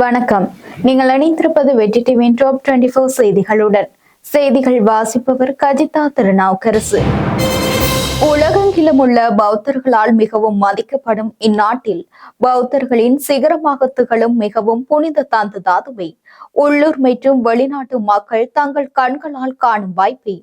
வணக்கம். நீங்கள் இணைந்திருப்பது வெற்றி டிவியின் டாப் டுவெண்டி ஃபோர் செய்திகளுடன். செய்திகள் வாசிப்பவர் கஜிதா திருநாவுக்கரசு. உலகெங்கிலும் உள்ள பௌத்தர்களால் மிகவும் மதிக்கப்படும் இந்நாட்டில் பௌத்தர்களின் சிகரமாக திகழும் மிகவும் புனித தாந்த தாதுவை உள்ளூர் மற்றும் வெளிநாட்டு மக்கள் தங்கள் கண்களால் காணும் வாய்ப்பை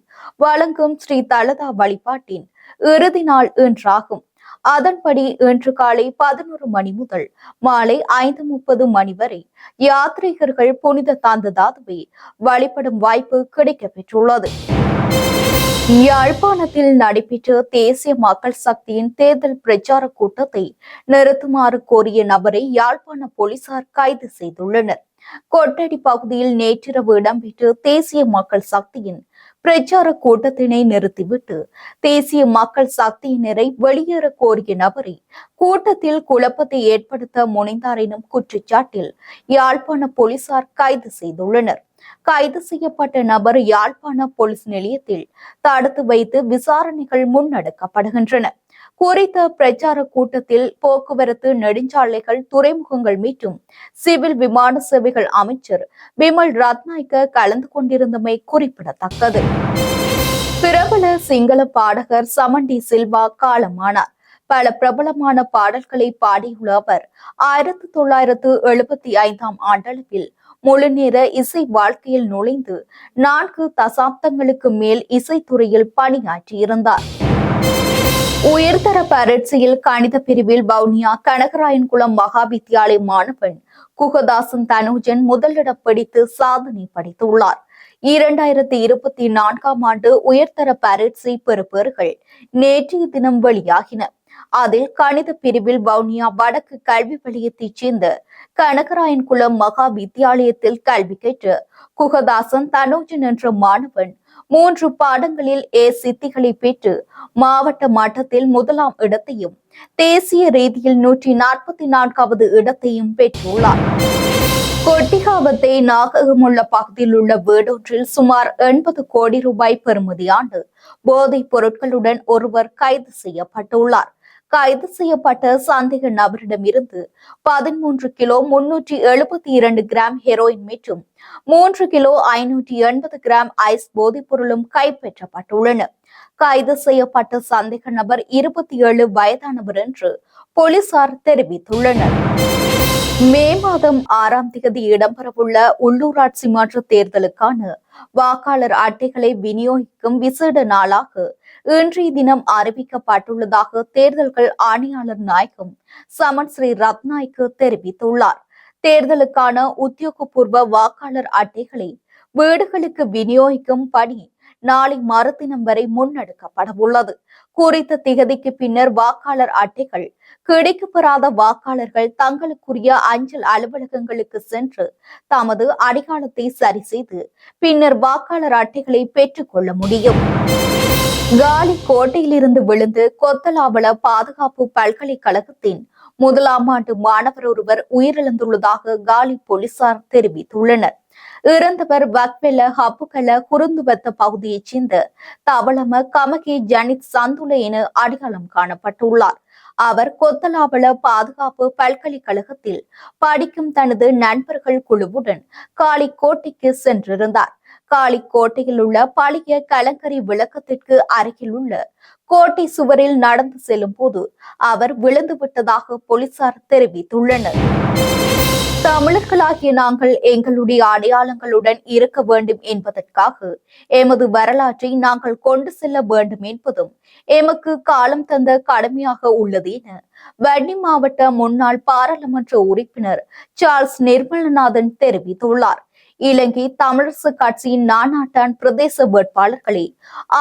வழங்கும் ஸ்ரீ தலதா வழிபாட்டின் இறுதி நாள் இன்றாகும் அதன்படி இன்று காலை பதினோரு மணி முதல் மாலை ஐந்து முப்பது மணி வரை யாத்ரீகர்கள் புனித தாந்த தாதுவை வழிபடும் வாய்ப்பு கிடைக்கப் பெற்றுள்ளது. யாழ்ப்பாணத்தில் நடைபெற்ற தேசிய மக்கள் சக்தியின் தேர்தல் பிரச்சார கூட்டத்தை நிறுத்துமாறு கோரிய நபரை யாழ்ப்பாண போலீசார் கைது செய்துள்ளனர். கொட்டடி பகுதியில் நேற்றிரவு இடம்பெற்ற தேசிய மக்கள் சக்தியின் பிரச்சார கூட்டத்தினை நிறுத்திவிட்டு தேசிய மக்கள் சக்தியினரை வெளியேற கோரிய நபரை கூட்டத்தில் குழப்பத்தை ஏற்படுத்த முனைந்தார் எனும் குற்றச்சாட்டில் யாழ்ப்பாண போலீசார் கைது செய்துள்ளனர். கைது செய்யப்பட்ட நபர் யாழ்ப்பாண போலீஸ் நிலையத்தில் தடுத்து வைத்து விசாரணைகள் முன்னெடுக்கப்படுகின்றன. குறித்த பிரச்சார கூட்டத்தில் போக்குவரத்து நெடுஞ்சாலைகள் துறைமுகங்கள் மீட்டும். சிவில் விமான சேவைகள் அமைச்சர் விமல் ரத்நாயக்க கலந்து கொண்டிருந்தமை குறிப்பிடத்தக்கது. பிரபல சிங்கள பாடகர் சமண்டி சில்வா காலமானார். பல பிரபலமான பாடல்களை பாடியுள்ள அவர் ஆயிரத்தி தொள்ளாயிரத்து எழுபத்தி ஐந்தாம் ஆண்டளவில் முழுநேர இசை வாழ்க்கையில் நுழைந்து நான்கு தசாப்தங்களுக்கு மேல் இசைத்துறையில் பணியாற்றியிருந்தார். உயர்தர பரீட்சையில் கணித பிரிவில் வவுனியா கனகராயன்குளம் மகா வித்தியாலய மாணவன் குகதாசன் தனுஜன் முதலிடம் பிடித்து சாதனை படைத்துள்ளார். இரண்டாயிரத்தி இருபத்தி நான்காம் ஆண்டு உயர்தர பரீட்சை பெறுபேறுகள் நேற்றைய தினம் வெளியாகின. அதில் கணித பிரிவில் வவுனியா வடக்கு கல்வி வலயத்தைச் சேர்ந்த கனகராயன்குளம் மகா வித்தியாலயத்தில் கல்வி கற்று குகதாசன் தனோஜன் என்ற மாணவன் மூன்று பாடங்களில் ஏ சித்திகளை பெற்று மாவட்ட மட்டத்தில் முதலாம் இடத்தையும் தேசிய ரீதியில் நூற்றி நாற்பத்தி நான்காவது இடத்தையும் பெற்றுள்ளார். கொட்டிகாவத்தை நாககமுள்ள பகுதியில் உள்ள வீடொன்றில் சுமார் எண்பது கோடி ரூபாய் பெறுமதியாண்டு போதைப் பொருட்களுடன் ஒருவர் கைது செய்யப்பட்டுள்ளார். கைது செய்யப்பட்ட சந்தேக நபரிடமிருந்து பதிமூன்று கிலோ முன்னூற்றி எழுபத்தி இரண்டு கிராம் ஹெரோயின் மற்றும் மூன்று கிலோ ஐநூற்றி எண்பது கிராம் ஐஸ் போதைப் பொருளும் கைப்பற்றப்பட்டுள்ளன. கைது செய்யப்பட்ட சந்தேக நபர் இருபத்தி ஏழு வயதானவர் என்று போலீசார் தெரிவித்துள்ளனர். மே மாதம் ஆறாம் தேதி இடம்பெறவுள்ள உள்ளூராட்சி மன்ற தேர்தலுக்கான வாக்காளர் அட்டைகளை விநியோகிக்கும் விசேட நாளாக இன்றைய தினம் அறிவிக்கப்பட்டுள்ளதாக தேர்தல்கள் ஆணையாளர் நாயகம் சமன் ஸ்ரீ ரத்நாய்க்கு தெரிவித்துள்ளார். தேர்தலுக்கான உத்தியோகபூர்வ வாக்காளர் அட்டைகளை வீடுகளுக்கு விநியோகிக்கும் பணி நாளை மறுதினம் வரை முன்னெடுக்கப்பட உள்ளது குறித்த திகதிக்கு பின்னர் வாக்காளர் அட்டைகள் கிடைக்கப்பெறாத வாக்காளர்கள் தங்களுக்குரிய அஞ்சல் அலுவலகங்களுக்கு சென்று தமது அடையாளத்தை சரி செய்து பின்னர் வாக்காளர் அட்டைகளை பெற்றுக்கொள்ள முடியும். காலி கோட்டையிலிருந்து விழுந்து கொத்தலாவள பாதுகாப்பு பல்கலைக்கழகத்தின் முதலாம் ஆண்டு மாணவர் ஒருவர் உயிரிழந்துள்ளதாக காலி போலீசார் தெரிவித்துள்ளனர். இறந்தவர் வக்வெல ஹப்புகல குருந்துவத்த பகுதியைச் சேர்ந்த தவளம கமகி ஜனித் சந்துல என அடையாளம் காணப்பட்டுள்ளார். அவர் கொத்தலாவள பாதுகாப்பு பல்கலைக்கழகத்தில் படிக்கும் தனது நண்பர்கள் குழுவுடன் காளிக்கோட்டைக்கு சென்றிருந்தார். காளிக்கோட்டையில் உள்ள பழைய கலங்கரை விளக்கத்திற்கு அருகில் உள்ள கோட்டை சுவரில் நடந்து செல்லும் போது அவர் விழுந்து விட்டதாக போலீசார் தெரிவித்துள்ளனர். தமிழர்களாகிய நாங்கள் எங்களுடைய அடையாளங்களுடன் இருக்க வேண்டும் என்பதற்காக எமது வரலாற்றை நாங்கள் கொண்டு செல்ல வேண்டும் என்பதும் எமக்கு காலம் தந்த கடமையாக உள்ளது என வன்னி மாவட்ட முன்னாள் பாராளுமன்ற உறுப்பினர் சார்ல்ஸ் நிர்மலநாதன் தெரிவித்துள்ளார். இலங்கை தமிழரசு கட்சியின் நானாட்டான் பிரதேச வேட்பாளர்களை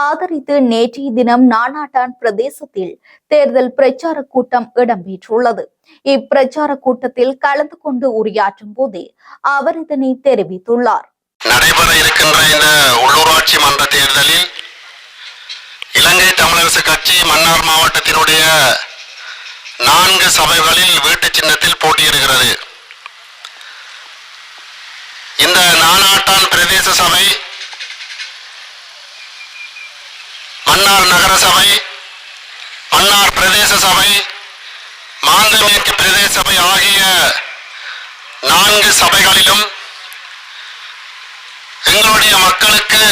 ஆதரித்து நேற்றைய தினம் நானாட்டான் பிரதேசத்தில் தேர்தல் பிரச்சார கூட்டம் இடம்பெற்றுள்ளது. இப்பிரச்சார கூட்டத்தில் கலந்து கொண்டு உரையாற்றும் போதே அவர் இதனை தெரிவித்துள்ளார். நடைபெற இருக்கின்ற இந்த உள்ளூராட்சி மன்ற தேர்தலில் இலங்கை தமிழரசு கட்சி மன்னார் மாவட்டத்தினுடைய நான்கு சபைகளில் வீட்டு சின்னத்தில் போட்டியிடுகிறது. இந்த நானாட்டான் பிரதேச சபை மன்னார் நகர சபை மன்னார் பிரதேச சபை மாந்தமேற்கு பிரதேச சபை ஆகிய நான்கு சபைகளிலும் எங்களுடைய மக்களுக்கு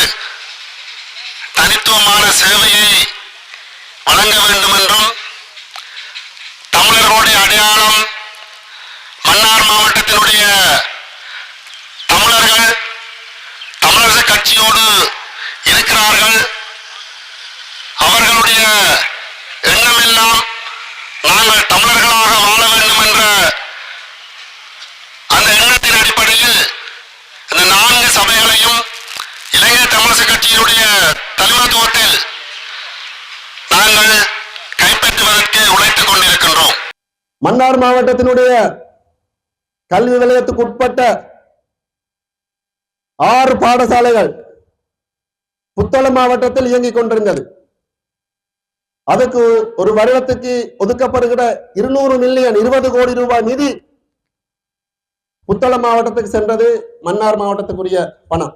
தனித்துவமான சேவையை வழங்க வேண்டும் என்றும் தமிழர்களுடைய அடையாளம் மன்னார் மாவட்டத்தினுடைய தமிழர்கள் தமிழரசு கட்சியோடு இருக்கிறார்கள். அவர்களுடைய எண்ணம் எல்லாம் நாங்கள் தமிழர்களாக வாழ வேண்டும் என்ற அந்த எண்ணத்தின் அடிப்படையில் இந்த நான்கு சபைகளையும் இலங்கை தமிழக கட்சியினுடைய தலைமைத்துவத்தில் நாங்கள் கைப்பற்றுவதற்கு உழைத்துக் கொண்டிருக்கின்றோம். மன்னார் மாவட்டத்தினுடைய கல்வி நிலையத்துக்கு உட்பட்ட ஆறு பாடசாலைகள் புத்தளம் மாவட்டத்தில் இயங்கிக் கொண்டிருந்தது. அதுக்கு ஒரு வருடத்துக்கு ஒதுக்கப்படுகிற இருநூறு மில்லியன் இருபது கோடி ரூபாய் நிதி புத்தளம் மாவட்டத்துக்கு சென்றது மன்னார் மாவட்டத்துக்குரிய பணம்.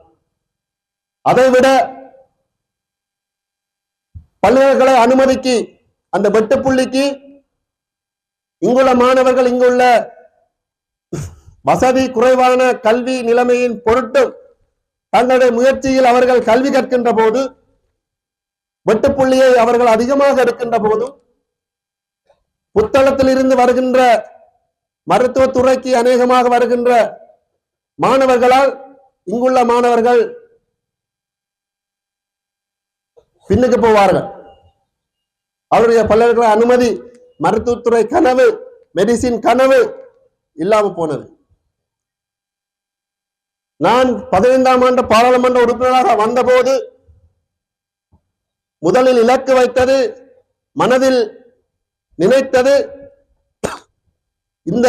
அதை விட பல்கலைக்கழக அனுமதிக்கு அந்த வெட்டுப்புள்ளிக்கு இங்குள்ள மாணவர்கள் இங்குள்ள வசதி குறைவான கல்வி நிலைமையின் பொருட்டு தங்களுடைய முயற்சியில் அவர்கள் கல்வி கற்கின்ற போது வெட்டுப்புள்ளியை அவர்கள் அதிகமாக எடுக்கின்ற போதும் புத்தளத்தில் இருந்து வருகின்ற மருத்துவத்துறைக்கு அநேகமாக வருகின்ற மாணவர்களால் இங்குள்ள மாணவர்கள் பின்னுக்கு போவார்கள். அவருடைய பல்கலைக்கழக அனுமதி மருத்துவத்துறை கனவு மெடிசின் கனவு இல்லாம போனது. நான் பதினைந்தாம் ஆண்டு பாராளுமன்ற உறுப்பினராக வந்தபோது முதலில் இலக்கு வைத்தது மனதில் நினைத்தது இந்த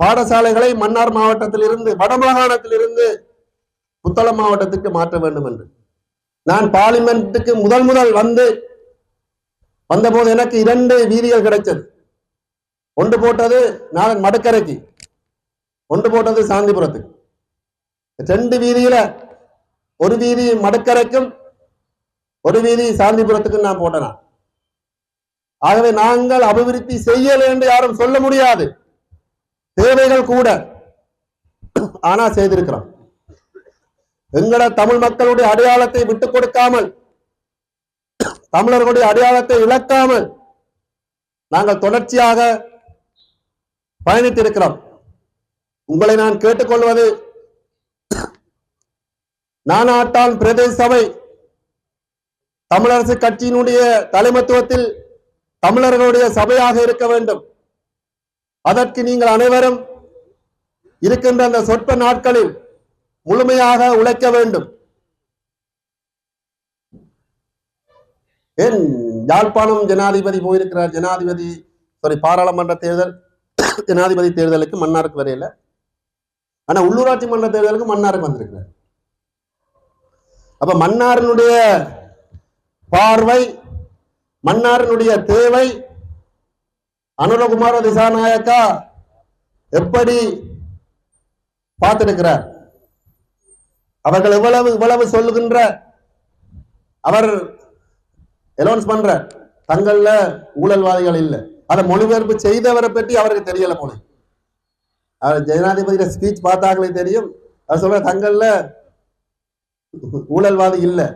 பாடசாலைகளை மன்னார் மாவட்டத்தில் இருந்து வடமாகாணத்தில் இருந்து புத்தளம் மாவட்டத்துக்கு மாற்ற வேண்டும் என்று. நான் பார்லிமெண்ட்டுக்கு முதல் முதல் வந்து வந்தபோது எனக்கு இரண்டு வீதிகள் கிடைச்சது ஒன்று போட்டது நான் மடக்கரைக்கு ஒன்று போட்டது சாந்திபுரத்துக்கு. ரெண்டு வீதியில ஒரு வீதி மடக்கரைக்கும் ஒரு வீதி சாந்திபுரத்துக்கும் நான் போட்டேன்? ஆகவே நாங்கள் அபிவிருத்தி செய்யல என்று யாரும் சொல்ல முடியாது. தேவைகள் கூட. ஆனா செய்திருக்கிறோம். எங்கட தமிழ் மக்களுடைய அடையாளத்தை விட்டுக் கொடுக்காமல் தமிழர்களுடைய அடையாளத்தை இழக்காமல் நாங்கள் தொடர்ச்சியாக பயணித்திருக்கிறோம். உங்களை நான் கேட்டுக்கொள்வது நானாட்டான் பிரதேச சபை தமிழரசு கட்சியினுடைய தலைமத்துவத்தில் தமிழர்களுடைய சபையாக இருக்க வேண்டும். அதற்கு நீங்கள் அனைவரும் இருக்கின்ற அந்த சொற்ப நாட்களில் முழுமையாக உழைக்க வேண்டும். ஏன் யாழ்ப்பாணம் ஜனாதிபதி போயிருக்கிறார்? ஜனாதிபதி சாரி பாராளுமன்ற தேர்தல் ஜனாதிபதி தேர்தலுக்கு மன்னாருக்கு வரையில. ஆனா உள்ளூராட்சி மன்ற தேர்தலுக்கு மன்னாருக்கு வந்திருக்கிறார். அப்ப மன்னாரினுடைய பார்வை மன்னாரினுடைய தேவை அனுரகுமார திசாநாயக்கா எப்படி பார்த்திருக்கிறார்? அவர்கள் எவ்வளவு இவ்வளவு சொல்லுகின்ற அவர் அலௌன்ஸ் பண்ற தங்கள்ல ஊழல்வாதிகள் இல்லை. அதை மொழிபெயர்ப்பு செய்தவரை பற்றி அவருக்கு தெரியல போல. அவர் ஜனாதிபதியோட ஸ்பீச் பார்த்தாங்களே தெரியும். அவர் சொல்ற தங்கள்ல ஊழல்வாதி இல்லை.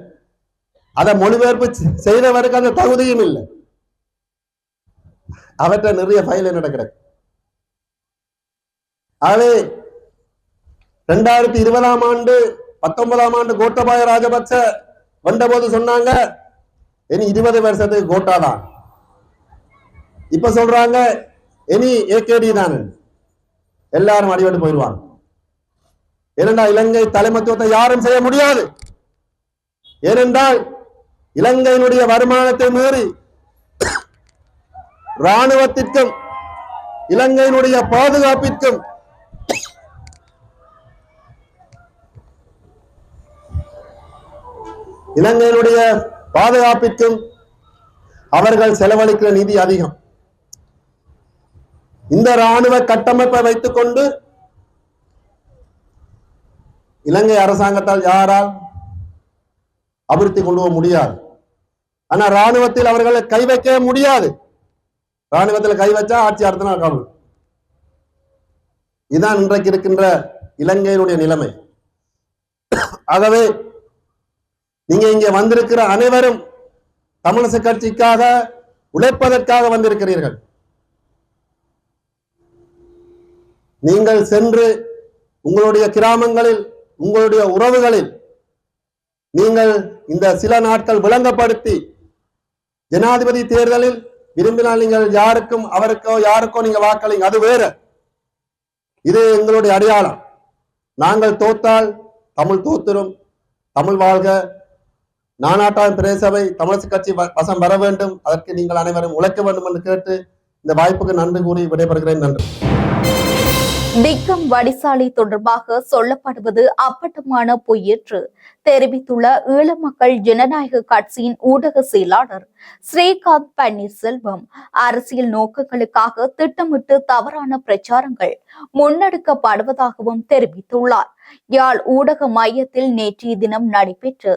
அதை மொழிபெயர்ப்பு செய்தவருக்கு அந்த தகுதியும் இல்லை. அவற்றை நிறைய ஃபைல் என்ன கிடக்கு. ஆகவே ரெண்டாயிரத்தி இருபதாம் ஆண்டு பத்தொன்பதாம் ஆண்டு கோட்டபாய ராஜபக்ச வந்தபோது சொன்னாங்க இனி இருபது வருஷத்துக்கு கோட்டா தான். இப்ப சொல்றாங்க இனி ஏகேடி தான். எல்லாரும் அடிபட்டு போயிடுவாங்க ஏனென்றால் இலங்கை தலைமத்துவத்தை யாரும் செய்ய முடியாது. ஏனென்றால் இலங்கையினுடைய வருமானத்தை மீறி ராணுவத்திற்கும் இலங்கையினுடைய பாதுகாப்பிற்கும் இலங்கையினுடைய பாதுகாப்பிற்கும் அவர்கள் செலவழிக்கிற நிதி அதிகம். இந்த ராணுவ கட்டமைப்பை வைத்துக் கொண்டு இலங்கை அரசாங்கத்தால் யாரால் அபிவிருத்தி கொண்டு போக முடியாது. ஆனா ராணுவத்தில் அவர்களை கை வைக்க முடியாது. ராணுவத்தில் கை வச்சா ஆட்சி அடுத்த நாள் இதுதான் இன்றைக்கு இருக்கின்ற இலங்கையினுடைய நிலைமை. ஆகவே நீங்க இங்கே வந்திருக்கிற அனைவரும் தமிழிசை கட்சிக்காக உழைப்பதற்காக வந்திருக்கிறீர்கள். நீங்கள் சென்று உங்களுடைய கிராமங்களில் உங்களுடைய உறவுகளில் நீங்கள் இந்த சில நாட்கள் விளங்கப்படுத்தி ஜனாதிபதி தேர்தலில் விரும்பினால் நீங்கள் யாருக்கும் அவருக்கோ யாருக்கோ நீங்க வாக்களிங்க. அது வேற. இது எங்களுடைய அடையாளம். நாங்கள் தோத்தால் தமிழ் தோத்துரும். தமிழ் வாழ்க. நானாட்டான் பிரேசபை தமிழரசு கட்சி வசம் வர வேண்டும். அதற்கு நீங்கள் அனைவரும் உழைக்க வேண்டும் என்று கேட்டு இந்த வாய்ப்புக்கு நன்றி கூறி விடைபெறுகிறேன். நன்றி. விக்ரம் வடிசாலை தொடர்பாக சொல்லப்படுவது அப்பட்டமான பொய் என்று தெரிவித்துள்ள ஈழ மக்கள் ஜனநாயக கட்சியின் ஊடக செயலாளர் ஸ்ரீகாந்த் பன்னீர்செல்வம் அரசியல் நோக்கங்களுக்காக திட்டமிட்டு தவறான பிரச்சாரங்கள் முன்னெடுக்கப்படுவதாகவும் தெரிவித்துள்ளார். யாழ் ஊடக மையத்தில் நேற்றைய தினம் நடைபெற்று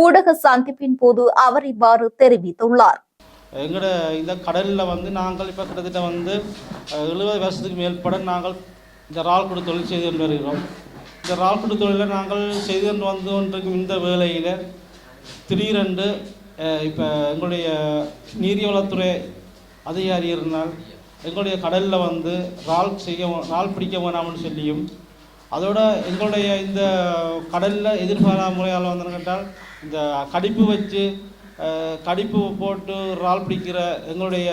ஊடக சந்திப்பின் போது அவர் இவ்வாறு தெரிவித்துள்ளார். எங்களோட இந்த கடலில் வந்து நாங்கள் இப்போ கிட்டத்தட்ட வந்து எழுபது வருஷத்துக்கு மேற்பட நாங்கள் இந்த இறால்குடி தொழில் செய்து கொண்டு வருகிறோம். இந்த இறால்குடி தொழிலை நாங்கள் செய்து கொண்டு வந்து கொண்டிருக்கும் இந்த வேலையில் திடீரென்று இப்போ எங்களுடைய நீர்வளத்துறை அதிகாரி இருந்தால் எங்களுடைய கடலில் வந்து இறால் செய்ய இறால் பிடிக்க வேணாம்னு சொல்லியும் அதோட எங்களுடைய இந்த கடலில் எதிர்பாரா முறையால் வந்து கேட்டால் இந்த கடிப்பு வச்சு கடிப்பு போட்டு இறால் பிடிக்கிற எங்களுடைய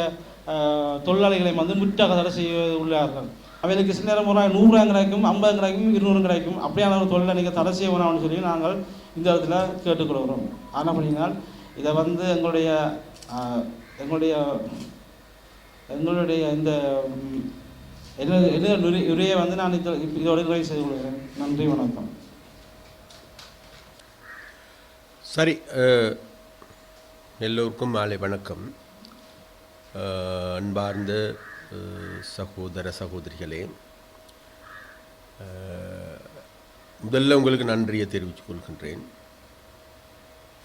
தொழிலாளிகளை வந்து முற்றாக தடை செய்ய உள்ளார்கள். அவைகளுக்கு சில நேரம் ஒரு நூறுரூவா கிடைக்கும் ஐம்பது கிடைக்கும் இருநூறு கிடைக்கும். அப்படியான ஒரு தொழிலை நீங்கள் தடை செய்ய வேணாம்னு சொல்லி நாங்கள் இந்த இடத்துல கேட்டுக்கொள்கிறோம். ஆனால் பண்ணினால் இதை வந்து எங்களுடைய எங்களுடைய எங்களுடைய இந்த எழுத என்ன உரையை வந்து நான் இத இதோட நிறைவு செய்து கொள்கிறேன். நன்றி வணக்கம். சரி எல்லோருக்கும் மாலை வணக்கம். அன்பார்ந்து சகோதர சகோதரிகளே முதல்ல உங்களுக்கு நன்றியை தெரிவித்துக் கொள்கின்றேன்.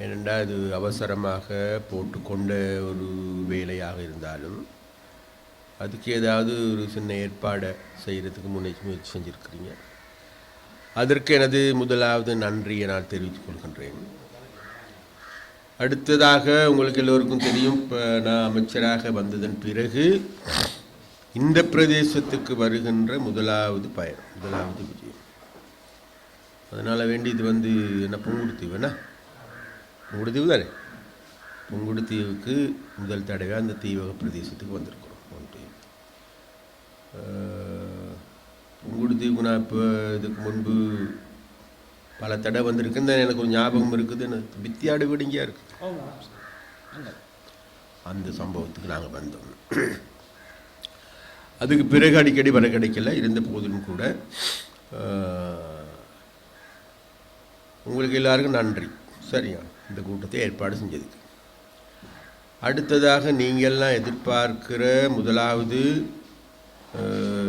ஏனென்றால் இது அவசரமாக போட்டுக்கொண்ட ஒரு வேலையாக இருந்தாலும் அதுக்கு ஏதாவது ஒரு சின்ன ஏற்பாடை செய்கிறதுக்கு முன்னே முயற்சி செஞ்சுருக்கிறீங்க. அதற்கு எனது முதலாவது நன்றியை நான் தெரிவித்துக் கொள்கின்றேன். அடுத்ததாக உங்களுக்கு எல்லோருக்கும் தெரியும் இப்போ நான் அமைச்சராக வந்ததன் பிறகு இந்த பிரதேசத்துக்கு வருகின்ற முதலாவது பயணம் முதலாவது விஜயம். அதனால் வேண்டி இது வந்து என்ன புங்குடுத்தீவு என்ன? புங்குடுத்தீவு தானே? புங்குடுத்தீவுக்கு முதல் தடவை அந்த தீவக பிரதேசத்துக்கு வந்திருக்கிறோம். ஒன்று. புங்குடுத்தீவுக்கு நான் இப்போ இதுக்கு முன்பு பல தடவை வந்திருக்குன்னு தான் எனக்கு ஒரு ஞாபகம் இருக்குது. எனக்கு வித்தியாடு விடுங்கியா இருக்குது அந்த சம்பவத்துக்கு நாங்கள் வந்தோம். அதுக்கு பிறகு அடிக்கடி வர கிடைக்கல இருந்த போதிலும் கூட. உங்களுக்கு எல்லாருக்கும் நன்றி. சரியா? இந்த கூட்டத்தை ஏற்பாடு செஞ்சதுக்கு. அடுத்ததாக நீங்கள்லாம் எதிர்பார்க்கிற முதலாவது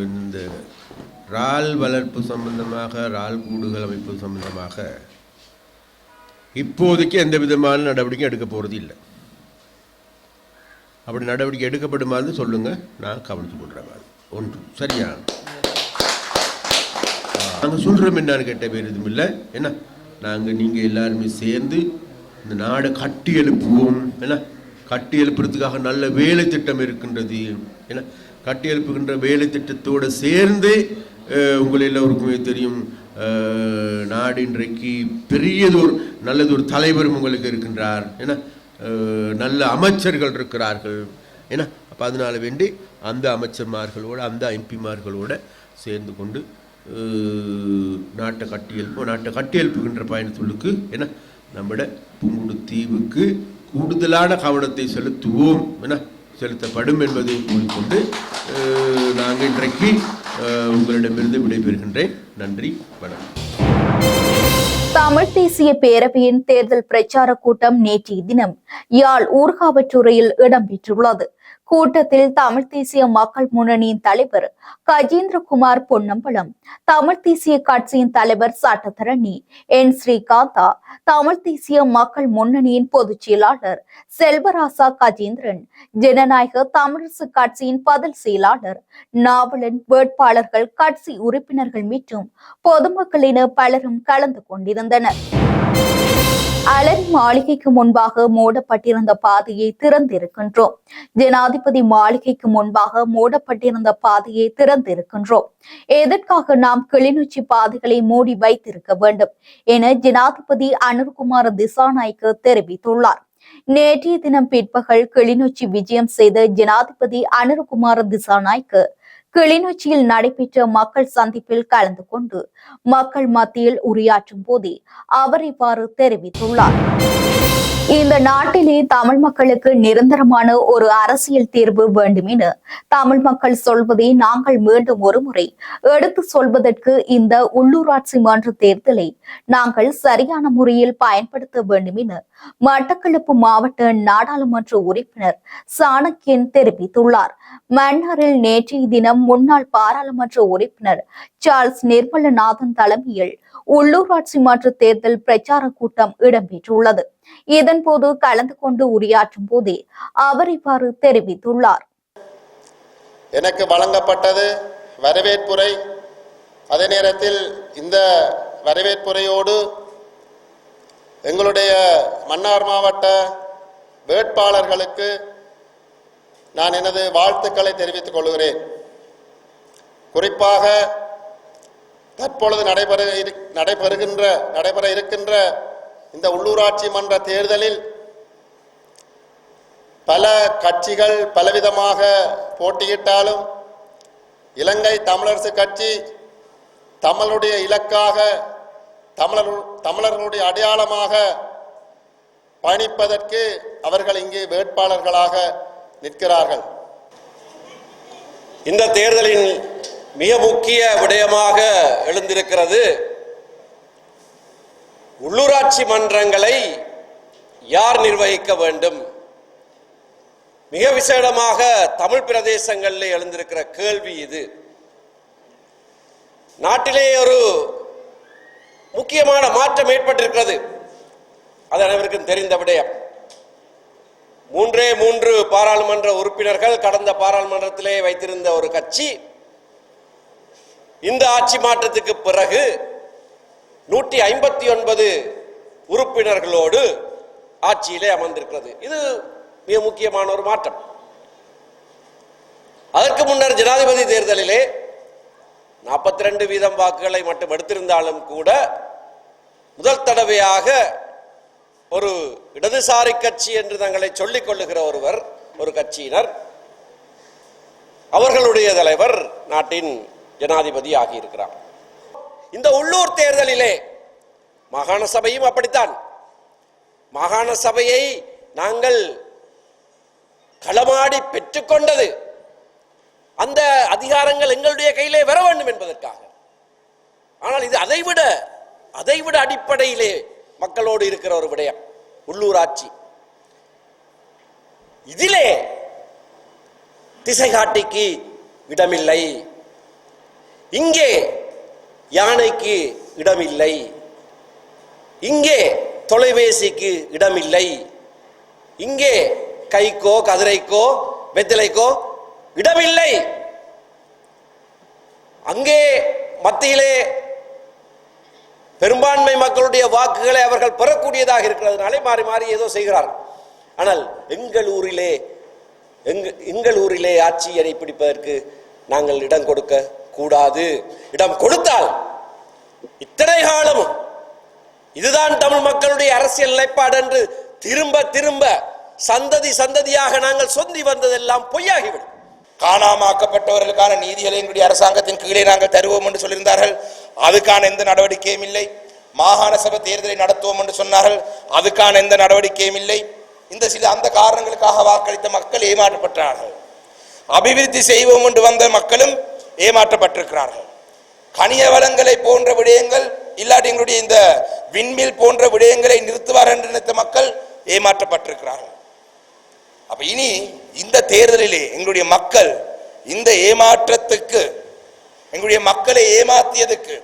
இந்த இறால் வளர்ப்பு சம்பந்தமாக இறால் கூடுகள் அமைப்பு சம்பந்தமாக இப்போதைக்கு எந்த விதமான நடவடிக்கை எடுக்க போகிறது இல்லை அப்படி நடவடிக்கை எடுக்கப்படுமாறு சொல்லுங்க. நான் கவனித்து கொள்கிறேன் ஒன்று சரியா? நாங்கள் சொல்கிறோம் என்னான்னு கேட்ட பேர் எதுவும் இல்லை. என்ன? நாங்கள் நீங்கள் எல்லாருமே சேர்ந்து இந்த நாடை கட்டி எழுப்புவோம். என்ன? கட்டி எழுப்புறதுக்காக நல்ல வேலை திட்டம் இருக்கின்றது. என்ன? கட்டி எழுப்புகின்ற வேலை திட்டத்தோடு சேர்ந்து உங்கள் எல்லோருக்குமே தெரியும் நாடு இன்றைக்கு பெரியதொரு நல்லதொரு தலைவரும் உங்களுக்கு இருக்கின்றார். என்ன? நல்ல அமைச்சர்கள் இருக்கிறார்கள். ஏன்னா அப்போ அதனால வேண்டி அந்த அமைச்சர்மார்களோட அந்த எம்பிமார்களோடு சேர்ந்து கொண்டு நாட்டை கட்டியெழுப்போம் நாட்டை கட்டியெழுப்புகின்ற பயணத்துள்ளுக்கு ஏன்னா நம்மட புங்குடு தீவுக்கு கூடுதலான கவனத்தை செலுத்துவோம் என செலுத்தப்படும் என்பதை கூறிக்கொண்டு நாங்கள் இன்றைக்கு உங்களிடமிருந்து விடைபெறுகின்றேன். நன்றி வணக்கம். தமிழ் தேசிய பேரவையின் தேர்தல் பிரச்சார கூட்டம் நேற்றைய தினம் யாழ் ஊர்காவற்றுறையில் இடம்பெற்றுள்ளது கூட்டத்தில் தமிழ் தேசிய மக்கள் முன்னணியின் தலைவர் கஜேந்திரகுமார் பொன்னம்பலம் தமிழ் தேசிய கட்சியின் தலைவர் சட்டத்தரணி என் ஸ்ரீகாந்தா தமிழ் தேசிய மக்கள் முன்னணியின் பொதுச் செயலாளர் செல்வராசா கஜேந்திரன் ஜனநாயக தமிழரசு கட்சியின் பதில் செயலாளர் நாவலன் வேட்பாளர்கள் கட்சி உறுப்பினர்கள் மற்றும் பொதுமக்களின பலரும் கலந்து கொண்டிருந்தனர். அலன் மாளிகைக்கு முன்பாக மூடப்பட்டிருந்த பாதையை திறந்திருக்கின்றோம். ஜனாதிபதி மாளிகைக்கு முன்பாக மூடப்பட்டிருந்த பாதையை திறந்திருக்கின்றோம். எதற்காக நாம் கிளிநொச்சி பாதைகளை மூடி வைத்திருக்க வேண்டும் என ஜனாதிபதி அனுர்குமார் திசாநாய்க்கு தெரிவித்துள்ளார். நேற்றைய தினம் பிற்பகல் கிளிநொச்சி விஜயம் செய்த ஜனாதிபதி அனுர்குமார் திசாநாய்க்கு கிளிநொச்சியில் நடைபெற்ற மக்கள் சந்திப்பில் கலந்து கொண்டு மக்கள் மத்தியில் உரையாற்றும் போதே அவர் இவ்வாறு தெரிவித்துள்ளார். இந்த நாட்டிலே தமிழ் மக்களுக்கு நிரந்தரமான ஒரு அரசியல் தீர்வு வேண்டும் என தமிழ் மக்கள் சொல்வதை நாங்கள் மீண்டும் ஒருமுறை எடுத்து சொல்வதற்கு இந்த உள்ளூராட்சி மன்ற தேர்தலை நாங்கள் சரியான முறையில் பயன்படுத்த வேண்டும் என மட்டக்களப்பு மாவட்ட நாடாளுமன்ற உறுப்பினர் சாணக்கியன் தெரிவித்துள்ளார். மன்னாரில் நேற்றைய தினம் முன்னாள் பாராளுமன்ற உறுப்பினர் சார்ல்ஸ் நிர்மலநாதன் தலைமையில் உள்ளூராட்சி மன்ற தேர்தல் பிரச்சார கூட்டம் இடம்பெற்றுள்ளது. இதன்போது கலந்து கொண்டு உரையாற்றும் போதே அவர் இவ்வாறு தெரிவித்துள்ளார். எனக்கு வழங்கப்பட்டது வரவேற்புரை. அதே நேரத்தில் இந்த வரவேற்புரையோடு எங்களுடைய மன்னார் மாவட்ட வேட்பாளர்களுக்கு நான் எனது வாழ்த்துக்களை தெரிவித்துக் கொள்கிறேன். குறிப்பாக தற்பொழுது நடைபெற நடைபெறுகின்ற நடைபெற இருக்கின்ற இந்த உள்ளூராட்சி மன்ற தேர்தலில் பல கட்சிகள் பலவிதமாக போட்டியிட்டாலும் இலங்கை தமிழரசு கட்சி தமிழுடைய இலக்காக தமிழர் தமிழர்களுடைய அடையாளமாக பயணிப்பதற்கு அவர்கள் இங்கே வேட்பாளர்களாக நிற்கிறார்கள். இந்த தேர்தலின் மிக முக்கிய விடயமாக எழுந்திருக்கிறது. உள்ளூராட்சி மன்றங்களை யார் நிர்வகிக்க வேண்டும்? மிக விசேடமாக தமிழ் பிரதேசங்களில் எழுந்திருக்கிற கேள்வி இது. நாட்டிலே ஒரு முக்கியமான மாற்றம் ஏற்பட்டிருக்கிறது. அது அனைவருக்கும் தெரிந்த விடயம். மூன்றே மூன்று பாராளுமன்ற உறுப்பினர்கள் கடந்த பாராளுமன்றத்திலே வைத்திருந்த ஒரு கட்சி இந்த ஆட்சி மாற்றத்துக்கு பிறகு நூற்றி ஐம்பத்தி ஒன்பது உறுப்பினர்களோடு ஆட்சியிலே அமர்ந்திருக்கிறது. இது மிக முக்கியமான ஒரு மாற்றம். அதற்கு முன்னர் ஜனாதிபதி தேர்தலிலே நாற்பத்தி ரெண்டு வீதம் வாக்குகளை மட்டும் எடுத்திருந்தாலும் கூட முதல் தடவையாக ஒரு இடதுசாரி கட்சி என்று தங்களை சொல்லிக் கொள்ளுகிற ஒருவர் ஒரு கட்சியினர் அவர்களுடைய தலைவர் நாட்டின் ஜனாதிபதி ஆகியிருக்கிறார் இந்த உள்ளூர் தேர்தலிலே மாகாண சபையும் அப்படித்தான். மாகாண சபையை நாங்கள் களமாடி பெற்றுக்கொண்டது. அந்த அதிகாரங்கள் எங்களுடைய கையிலே வர வேண்டும் என்பதற்காக. ஆனால் இது அதைவிட அதைவிட அடிப்படையிலே மக்களோடு இருக்கிற ஒரு விடயம் உள்ளூராட்சி. இதிலே திசை காட்டிக்கு இடமில்லை. இங்கே யானைக்கு இடமில்லை. இங்கே தொலைபேசிக்கு இடமில்லை. இங்கே கைக்கோ கதிரைக்கோ வெத்திலைக்கோ இடமில்லை. அங்கே மத்தியிலே பெரும்பான்மை மக்களுடைய வாக்குகளை அவர்கள் பெறக்கூடியதாக இருக்கிறதுனாலே மாறி மாறி ஏதோ செய்கிறார்கள். ஆனால் எங்கள் ஊரிலே எங்கள் ஊரிலே ஆட்சியரை பிடிப்பதற்கு நாங்கள் இடம் கொடுக்க கூடாது. இடம் கொடுத்தால் இத்தனை காலமும் இதுதான் தமிழ் மக்களுடைய அரசியல் நிலைப்பாடு என்று திரும்ப திரும்ப சந்ததி சந்ததியாக நாங்கள் சொந்தி வந்ததெல்லாம் பொய்யாகிவிடும். காணாமாக்கப்பட்டவர்களுக்கான நீதிகளை எங்களுடைய அரசாங்கத்தின் கீழே நாங்கள் தருவோம் என்று சொல்லியிருந்தார்கள். அதுக்கான எந்த நடவடிக்கையும் இல்லை. மாகாண சபை தேர்தலை நடத்துவோம் என்று சொன்னார்கள். அதுக்கான எந்த நடவடிக்கையும் இல்லை. இந்த சில அந்த காரணங்களுக்காக வாக்களித்த மக்கள் ஏமாற்றப்பட்டார்கள். அபிவிருத்தி செய்வோம் என்று வந்த மக்களும் ஏமாற்றப்பட்டிருக்கிறார்கள். கனிய வளங்களை போன்ற விடயங்கள் இல்லாட்டி எங்களுடைய இந்த விண்மில் போன்ற விடயங்களை நிறுத்துவார் என்று நினைத்த மக்கள் ஏமாற்றப்பட்டிருக்கிறார்கள். அப்ப இனி இந்த தேர்தலிலே எங்களுடைய மக்கள் இந்த ஏமாற்றத்துக்கு எங்களுடைய மக்களை ஏமாத்தியதுக்கு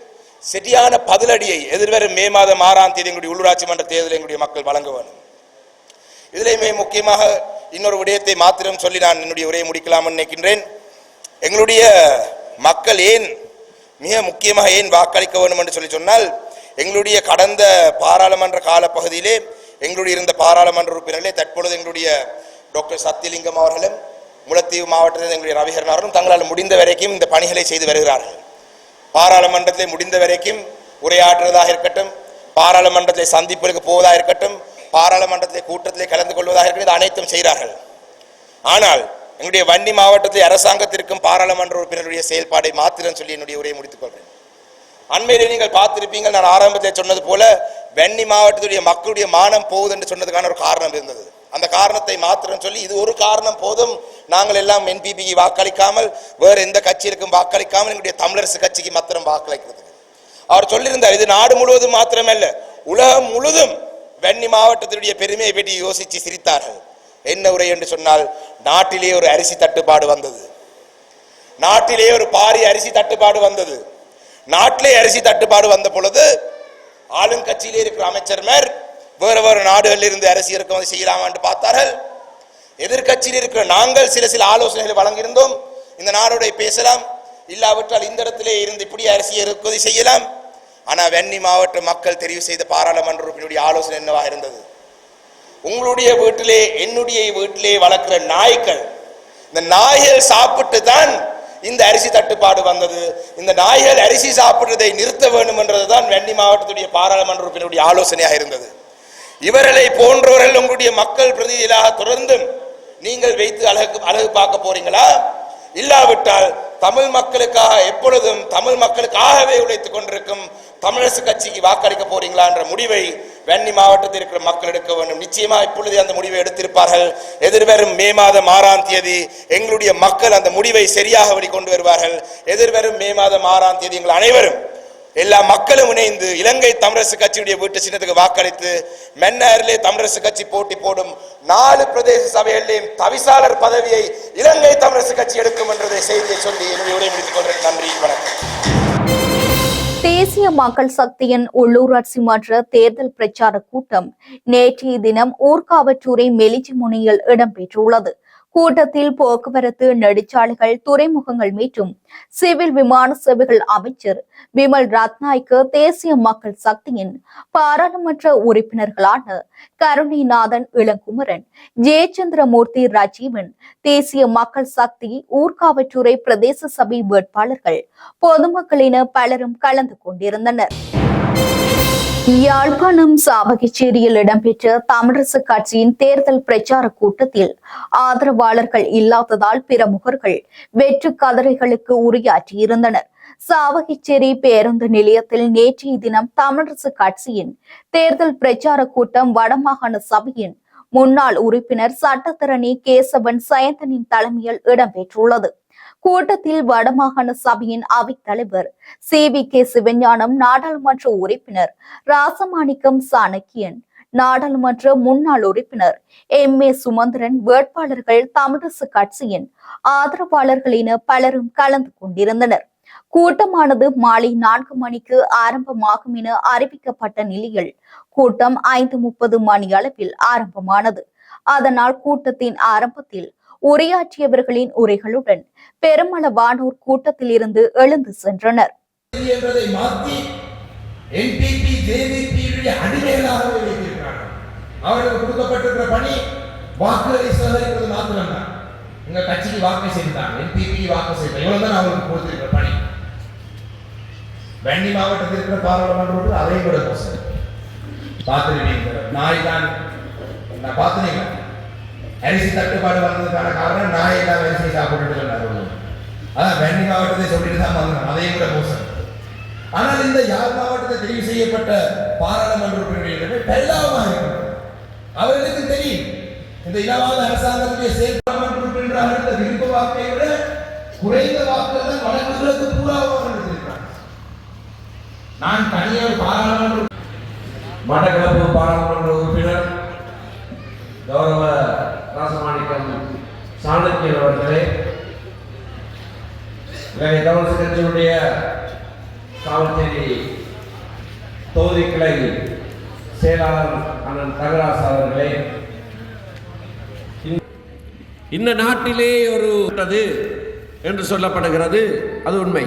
சரியான பதிலடியை எதிர்வரும் மே மாதம் ஆறாம் தேதி எங்களுடைய உள்ளூராட்சி மன்ற தேர்தலை எங்களுடைய மக்கள் வழங்க வேண்டும். இதிலேயுமே முக்கியமாக இன்னொரு விடயத்தை மாத்திரம் சொல்லி நான் என்னுடைய உரையை முடிக்கலாம் நினைக்கின்றேன். எங்களுடைய மக்கள் ஏன் மிக முக்கியமாக ஏன் வாக்களிக்க வேண்டும் என்று சொல்லி சொன்னால் எங்களுடைய கடந்த பாராளுமன்ற காலப்பகுதியிலே எங்களுடைய இருந்த பாராளுமன்ற உறுப்பினர்களே தற்பொழுது எங்களுடைய டாக்டர் சத்தியலிங்கம் அவர்களும் முலத்தீவு மாவட்டத்தில் எங்களுடைய ரவிகரன் அவர்களும் தங்களால் முடிந்த வரைக்கும் இந்த பணிகளை செய்து வருகிறார்கள். பாராளுமன்றத்திலே முடிந்த வரைக்கும் உரையாற்றுவதாக இருக்கட்டும் பாராளுமன்றத்திலே சந்திப்பதற்கு போவதாக இருக்கட்டும் பாராளுமன்றத்திலே கூட்டத்திலே கலந்து கொள்வதாக இருக்கட்டும் இது அனைத்தும் செய்கிறார்கள். ஆனால் எங்களுடைய வன்னி மாவட்டத்தில் அரசாங்கத்திற்கும் பாராளுமன்ற உறுப்பினருடைய செயல்பாடை மாத்திரம் சொல்லி என்னுடைய உரையை முடித்துக் கொள்கிறேன். அண்மையிலே நீங்கள் பார்த்திருப்பீங்க நான் ஆரம்பத்தில் சொன்னது போல வன்னி மாவட்டத்துடைய மக்களுடைய மானம் போகுது என்று சொன்னதுக்கான ஒரு காரணம் இருந்தது. அந்த காரணத்தை மாத்திரம் சொல்லி இது ஒரு காரணம் போதும் நாங்கள் எல்லாம் என்பிபிக்கு வாக்களிக்காமல் வேறு எந்த கட்சியிற்கும் வாக்களிக்காமல் எங்களுடைய தமிழரசு கட்சிக்கு மாத்திரம் வாக்களிக்கிறது. அவர் சொல்லியிருந்தார் இது நாடு முழுவதும் மாத்திரமல்ல உலகம் முழுதும் வன்னி மாவட்டத்தினுடைய பெருமையை பற்றி யோசித்து சிரித்தார்கள். என்ன உரை என்று சொன்னால் நாட்டிலே ஒரு அரிசி தட்டுப்பாடு வந்தது. நாட்டிலே ஒரு பாரி அரிசி தட்டுப்பாடு வந்தது. நாட்டிலே அரிசி தட்டுப்பாடு வந்த பொழுது ஆளுங்கட்சியிலே இருக்கிற அமைச்சர்மர் வேறு வேறு நாடுகளில் இருந்து அரிசி இறக்குமதி செய்யலாமா என்று பார்த்தார்கள். எதிர்க்கட்சியில் இருக்கிற நாங்கள் சில சில ஆலோசனைகளை வழங்கியிருந்தோம். இந்த நாடுடைய பேசலாம். இல்லாவிட்டால் இந்த இடத்திலே இருந்து இப்படி அரிசி இறக்குமதி செய்யலாம். ஆனால் வெண்ணி மாவட்ட மக்கள் தெரிவு செய்த பாராளுமன்ற உறுப்பினருடைய ஆலோசனை என்னவாக இருந்தது? உங்களுடைய வீட்டிலே என்னுடைய வீட்டிலே வளர்க்கிற நாய்கள் இந்த நாய்கள் சாப்பிட்டு தான் இந்த அரிசி தட்டுப்பாடு வந்தது. இந்த நாய்கள் அரிசி சாப்பிடுறதை நிறுத்த வேண்டும் என்றதுதான் வெண்ணி மாவட்டத்துடைய பாராளுமன்ற உறுப்பினருடைய ஆலோசனையாக இருந்தது. இவர்களை போன்றவர்கள் உங்களுடைய மக்கள் பிரதிநிதிகளாக தொடர்ந்தும் நீங்கள் வைத்து அழகு அழகு பார்க்க போறீங்களா? இல்லாவிட்டால் தமிழ் மக்களுக்காக எப்பொழுதும் தமிழ் மக்களுக்காகவே உழைத்துக் கொண்டிருக்கும் தமிழரசு கட்சிக்கு வாக்களிக்க போறீங்களா என்ற முடிவை வெண்ணி மாவட்டத்தில் இருக்கிற மக்கள் எடுக்க வேண்டும். நிச்சயமா இப்பொழுதே அந்த முடிவை எடுத்திருப்பார்கள். எதிர்வரும் மே மாதம் ஆறாம் தேதி எங்களுடைய மக்கள் அந்த முடிவை சரியாக கொண்டு வருவார்கள். எதிர்வரும் மே மாதம் ஆறாம் தேதி எங்கள் அனைவரும் எல்லா மக்களும் இணைந்து இலங்கை தமிழரசு கட்சியுடைய வீட்டு சின்னத்துக்கு வாக்களித்து மென்னரிலே தமிழரசு கட்சி போட்டி போடும் நாலு பிரதேச சபைகளிலேயும் தவிசாளர் பதவியை இலங்கை தமிழரசு கட்சி எடுக்கும் என்ற செய்தியை சொல்லி என்னுடைய உரை முடித்துக் கொள்கிறேன். நன்றி வணக்கம். தேசிய மக்கள் சக்தியின் உள்ளூராட்சி மன்ற தேர்தல் பிரச்சார கூட்டம் நேற்றைய தினம் ஊர்காவற்றூரை முனையில் இடம்பெற்றுள்ளது. கூட்டத்தில் போக்குவரத்து நெடுச்சாலைகள் துறைமுகங்கள் மற்றும் சிவில் விமான சேவைகள் அமைச்சர் விமல் ரத்நாய்க்கு தேசிய மக்கள் சக்தியின் பாராளுமன்ற உறுப்பினர்களான கருணைநாதன் இளங்குமரன் ஜெயச்சந்திரமூர்த்தி ராஜீவன் தேசிய மக்கள் சக்தி ஊர்காவற்றுறை பிரதேச சபை வேட்பாளர்கள் பொதுமக்களின பலரும் கலந்து கொண்டிருந்தனர். யாழ்ப்பாணம் சாவகச்சேரியில் இடம்பெற்ற தமிழரசு கட்சியின் தேர்தல் பிரச்சார கூட்டத்தில் ஆதரவாளர்கள் இல்லாததால் பிரமுகர்கள் வெற்று கதறைகளுக்கு உரையாற்றியிருந்தனர். சாவகச்சேரி பேருந்து நிலையத்தில் நேற்றைய தினம் தமிழரசு கட்சியின் தேர்தல் பிரச்சார கூட்டம் வடமாகாண சபையின் முன்னாள் உறுப்பினர் சட்டத்தரணி கேசவன் சயந்தனின் தலைமையில் இடம்பெற்றுள்ளது. கூட்டத்தில் வடமாகாண சபையின் அவைத் தலைவர் சி. வி. கே. சிவஞானம் நாடாளுமன்ற உறுப்பினர் ராசமாணிக்கம் சாணக்கியன் நாடாளுமன்ற முன்னாள் உறுப்பினர் எம். ஏ. சுமந்திரன் வேட்பாளர்கள் தமிழரசு கட்சியின் ஆதரவாளர்கள் என பலரும் கலந்து கொண்டிருந்தனர். கூட்டமானது மாலை நான்கு மணிக்கு ஆரம்பமாகும் என அறிவிக்கப்பட்ட நிலையில் கூட்டம் ஐந்து முப்பது மணி அளவில் ஆரம்பமானது. அதனால் கூட்டத்தின் ஆரம்பத்தில் உரையாற்றியவர்களின் உரைகளுடன் பெருமளவானோர் கூட்டத்தில் இருந்து எழுந்து சென்றனர். அவர்களுக்கு கொடுக்கப்பட்டிருக்கிற பணி வாக்குகளை சேகரிப்பது மாத்திரம்தான். கட்சிக்கு வாக்கு செய்தாங்க என்பிபி வாக்கு செய்தாங்க தான் அவங்களுக்கு பணி. மாவட்டத்தில் இருக்கிற பாராளுமன்ற அதையும் கூட மோசம். பார்த்துருவீங்க நாய் தான். நான் அரிசி தட்டுப்பாடு வந்ததுக்கான காரணம் நான் எல்லாம் அரிசி சாப்பிட்டுட்டு சொன்னார் அதான் வெண்ணி மாவட்டத்தை சொல்லிட்டு தான் வந்தாங்க அதையும் கூட மோசம் ஆனால் இந்த யாழ் மாவட்டத்தை தெரிவு செய்யப்பட்ட பாராளுமன்ற உறுப்பினர்கள் பெல்லாமா இருக்கிறது அவர்களுக்கு தெரியும் இந்த இனவாத அரசாங்கத்துடைய செயல்பாடு உறுப்பினர் இருந்த விருப்ப வாக்கை விட குறைந்த வாக்குகள் தான் வழக்குகளுக்கு பூராவாக எடுத்திருக்கிறார் நான் தனியார் பாராளுமன்ற மட்டக்களப்பு பாராளுமன்ற உறுப்பினர் கௌரவ சாணக்கியன் அவர்களே இலங்கை தமிழ் கட்சியினுடைய காவல்துறை தொகுதி கிளை செயலாளர் அண்ணன் தகராசு அவர்களே இந்த நாட்டிலே ஒரு உள்ளது என்று சொல்லப்படுகிறது. அது உண்மை.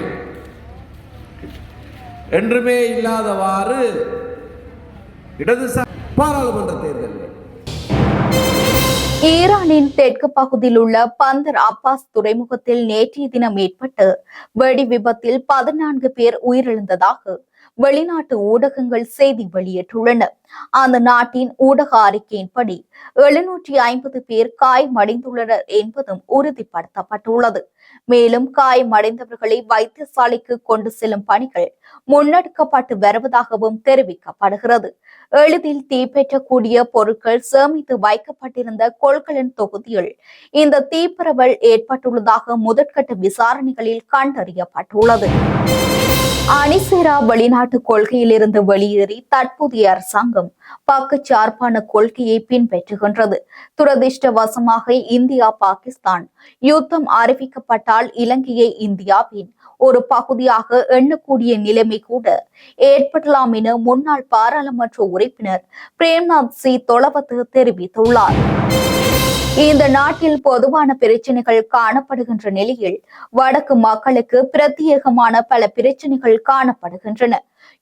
என்றுமே இல்லாதவாறு இடதுசாரி பாராளுமன்ற தேர்தல் ஈரானின் தெற்கு பகுதியில் உள்ள பந்தர் அப்பாஸ் துறைமுகத்தில் நேற்றைய தினம் ஏற்பட்டு வெடி விபத்தில் பதினான்கு பேர் உயிரிழந்ததாக வெளிநாட்டு ஊடகங்கள் செய்தி வெளியிட்டுள்ளன. அந்த நாட்டின் ஊடக அறிக்கையின்படி எழுநூற்றி ஐம்பது பேர் காயமடைந்துள்ளனர் என்பதும் உறுதிப்படுத்தப்பட்டுள்ளது. மேலும் காயமடைந்தவர்களை வைத்தியசாலைக்கு கொண்டு செல்லும் பணிகள் முன்னெடுக்கப்பட்டு வருவதாகவும் தெரிவிக்கப்படுகிறது. எளிதில் தீப்பற்றக்கூடிய பொருட்கள் சேமித்து வைக்கப்பட்டிருந்த கொள்கலன் தொகுதியில் இந்த தீப்பரவல் ஏற்பட்டுள்ளதாக முதற்கட்ட விசாரணைகளில் கண்டறியப்பட்டுள்ளது. அணிசேரா வெளிநாட்டு கொள்கையிலிருந்து வெளியேறி தற்போதைய அரசாங்கம் பக்கச்சார்பான கொள்கையை பின்பற்றுகின்றது. துரதிருஷ்டவசமாக இந்தியா பாகிஸ்தான் யுத்தம் அறிவிக்கப்பட்ட ஏற்பட்டால் இலங்கையை இந்தியாவின் ஒரு பகுதியாக எண்ணக்கூடிய நிலைமை கூட ஏற்படலாம் என முன்னாள் பாராளுமன்ற உறுப்பினர் பிரேம்நாத் சி தொலவத்து தெரிவித்துள்ளார். இந்த நாட்டில் பொதுவான பிரச்சனைகள் காணப்படுகின்ற நிலையில் வடக்கு மக்களுக்கு பிரத்யேகமான பல பிரச்சனைகள் காணப்படுகின்றன.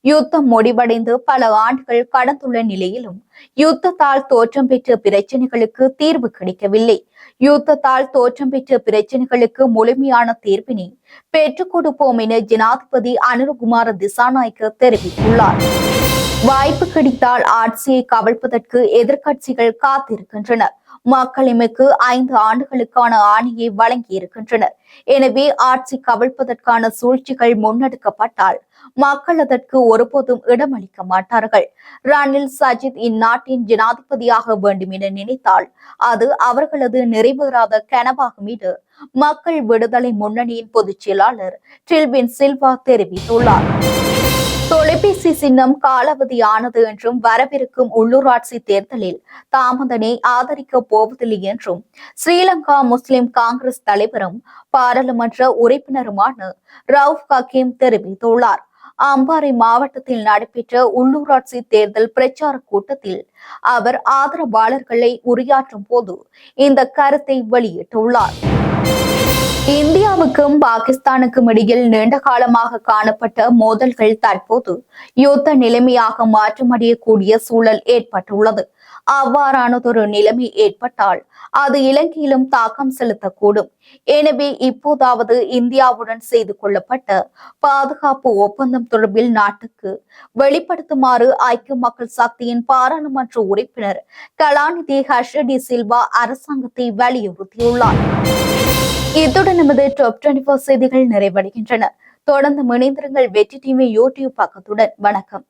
யுத்தம் முடிவடைந்து பல ஆண்டுகள் கடந்துள்ள நிலையிலும் யுத்தத்தால் தோற்றம் பெற்ற பிரச்சனைகளுக்கு தீர்வு கிடைக்கவில்லை. யுத்தத்தால் தோற்றம் பெற்ற பிரச்சனைகளுக்கு முழுமையான தீர்ப்பினை பெற்றுக் கொடுப்போம் என ஜனாதிபதி அனுரகுமார திசாநாயக்க தெரிவித்துள்ளார். வாய்ப்பு கிடைத்தால் ஆட்சியை கவிழ்ப்பதற்கு எதிர்க்கட்சிகள் காத்திருக்கின்றனர். மக்கள் எமக்கு ஐந்து ஆண்டுகளுக்கான ஆணையை வழங்கியிருக்கின்றனர். எனவே ஆட்சி கவிழ்ப்பதற்கான சூழ்ச்சிகள் முன்னெடுக்கப்பட்டால் மக்கள் அதற்கு ஒருபோதும் இடமளிக்க மாட்டார்கள். ரணில் சஜித் இந்நாட்டின் ஜனாதிபதியாக வேண்டும் என நினைத்தால் அது அவர்களது நிறைவேறாத கனவாகும் என்று மக்கள் விடுதலை முன்னணியின் பொதுச் செயலாளர் டில்பின் சில்வா தெரிவித்துள்ளார். தொலைபேசி சின்னம் காலாவதியானது என்றும் வரவிருக்கும் உள்ளூராட்சி தேர்தலில் தாமதனை ஆதரிக்கப் போவதில்லை என்றும் ஸ்ரீலங்கா முஸ்லிம் காங்கிரஸ் தலைவரும் பாராளுமன்ற உறுப்பினருமான ரவுப் ஹக்கீம் தெரிவித்துள்ளார். அம்பாறை மாவட்டத்தில் நடைபெற்ற உள்ளூராட்சி தேர்தல் பிரச்சார கூட்டத்தில் அவர் ஆதரவாளர்களை உரையாற்றும் போது இந்த கருத்தை வெளியிட்டுள்ளார். இந்தியாவுக்கும் பாகிஸ்தானுக்கும் இடையில் நீண்ட காலமாக காணப்பட்ட மோதல்கள் தற்போது யுத்த நிலைமையாக மாற்றமடையக்கூடிய சூழல் ஏற்பட்டுள்ளது. அவ்வாறானதொரு நிலைமை ஏற்பட்டால் அது இலங்கையிலும் தாக்கம் செலுத்தக்கூடும். எனவே இப்போதாவது இந்தியாவுடன் செய்து கொள்ளப்பட்ட பாதுகாப்பு ஒப்பந்தம் தொடர்பில் நாட்டுக்கு வெளிப்படுத்துமாறு ஐக்கிய மக்கள் சக்தியின் பாராளுமன்ற உறுப்பினர் கலாநிதி ஹர்ஷடி சில்வா அரசாங்கத்தை வலியுறுத்தியுள்ளார். இத்துடன் நமது டாப் டுவெண்டி செய்திகள் நிறைவடைகின்றன. தொடர்ந்து இணைந்திருங்கள் வெற்றி டிவி யூடியூப் பக்கத்துடன். வணக்கம்.